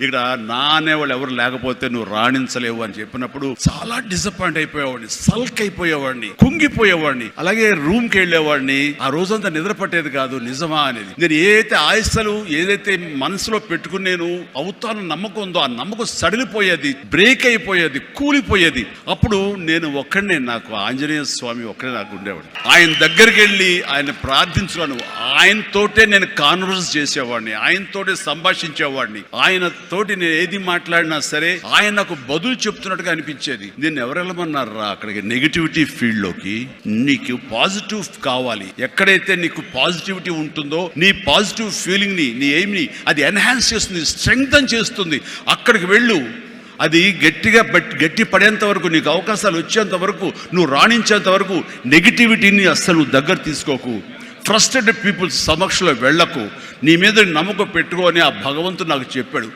ఇక్కడ నా అనేవాళ్ళు ఎవరు లేకపోతే నువ్వు రాణించలేవు అని చెప్పినప్పుడు చాలా డిసప్పాయింట్ అయిపోయేవాడిని సల్క్ అయిపోయేవాడిని కుంగిపోయేవాడిని అలాగే రూమ్కి వెళ్ళేవాడిని. ఆ రోజంతా నిద్ర పట్టేది కాదు నిజమా అనేది. నేను ఏదైతే ఆయుస్తలు ఏదైతే మనసులో పెట్టుకుని నేను అవుతాను నమ్మకం ఉందో ఆ నమ్మకం సడిలిపోయేది బ్రేక్ అయిపోయేది కూలిపోయేది. అప్పుడు నేను ఒక్కడనే నాకు ఆంజనేయ స్వామి ఒక్కడే నాకు ఉండేవాడు. ఆయన దగ్గరికి వెళ్ళి ఆయన ప్రార్థించుకున్నాను ఆయనతోటే నేను కాన్వర్స్ చేసేవాడిని ఆయనతోటే సంభాషించేవాడిని. ఆయన తోటి నేను ఏది మాట్లాడినా సరే ఆయన నాకు బదులు చెప్తున్నట్టుగా అనిపించేది. నేను ఎవరు రా అక్కడికి నెగిటివిటీ ఫీల్డ్లోకి? నీకు పాజిటివ్ కావాలి. ఎక్కడైతే నీకు పాజిటివిటీ ఉంటుందో నీ పాజిటివ్ ఫీలింగ్ని నీ ఎయిమ్ని అది ఎన్హాన్స్ చేస్తుంది స్ట్రెంగ్తన్ చేస్తుంది. అక్కడికి వెళ్ళు. అది గట్టిగా బట్ గట్టి పడేంత వరకు నీకు అవకాశాలు వచ్చేంత వరకు నువ్వు రాణించేంత వరకు నెగిటివిటీని అస్సలు దగ్గర తీసుకోకు. ట్రస్టెడ్ పీపుల్స్ సమక్షంలో వెళ్ళకు. నీ మీద నమ్మకం పెట్టుకో అని ఆ భగవంతుడు నాకు చెప్పాడు.